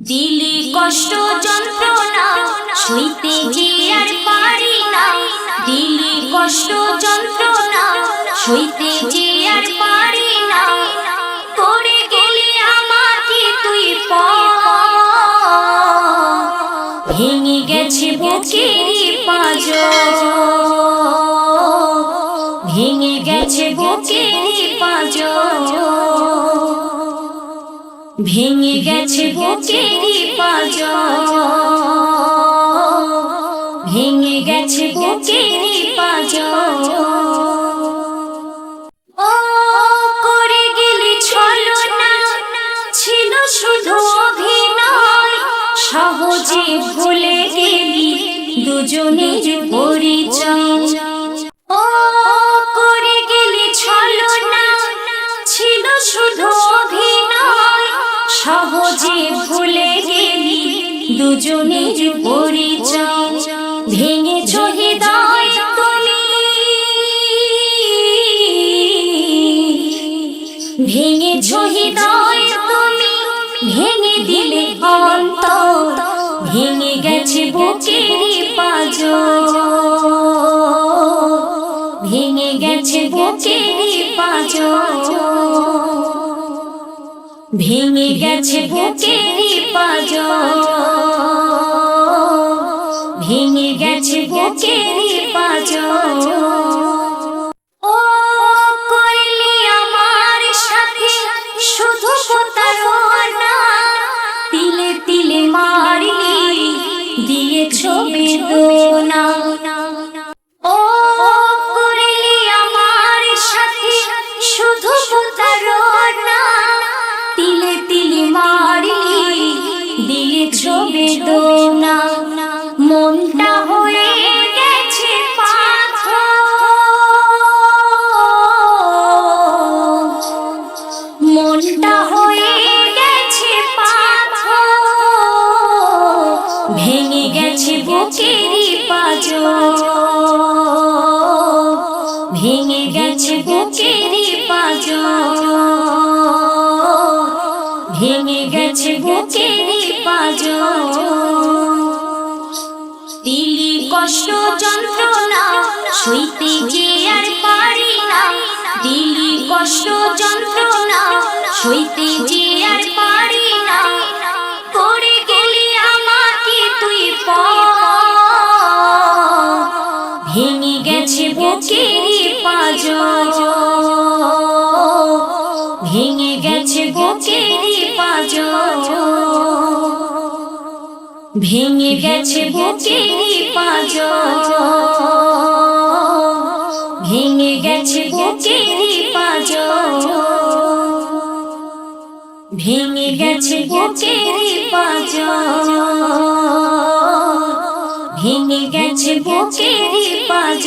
দিলি কষ্ট যন্ত্রণা সইতে যে আর পারি না। দিলি কষ্ট যন্ত্রণা সইতে যে আর পারি না। করে গেলি আমাকে তুই ভেঙে গেছে বুকেরই পাঁজ ভেঙে গেছে বুকেরই পাঁজ ভেঙে গেছে বুকেরই পাঁজ ও করে গেলি ছলনা ছিল শুধু অভিনয়। সহজে ভুলে গেলি দুজনের পরিচয়। দুজনের পরিচয়, ভেঙেছ হৃদয় তুমি। ভেঙেছ হৃদয় তুমি, ভেঙে দিলে অন্তর, ভেঙে গেছে বুকেরই পাঁজ ভেঙে গেছে বুকেরই পাঁজ ভেঙে গেছে বুকেরই পাঁজ দিয়েছ বেদনা ও কইলি আমার সাথে শুধু প্রতারণা তিলে তিলে মারলি দিয়েছ বেদনা মনটা ভেঙে গেছে বুকেরই পাঁজ দিলি কষ্ট, যন্ত্রণা সইতে যে আর পারি না। দিলি কষ্ট, যন্ত্রণা সইতে যে আর পারি না। করে গেলি আমাকে তুই ভেঙে গেছে বুকেরই পাঁজ ভেঙে গেছে বুকেরই পাঁজ ভেঙে গেছে বুকেরই পাঁজ ভেঙে গেছে বুকেরই পাঁজ ভেঙে গেছে বুকেরই পাঁজ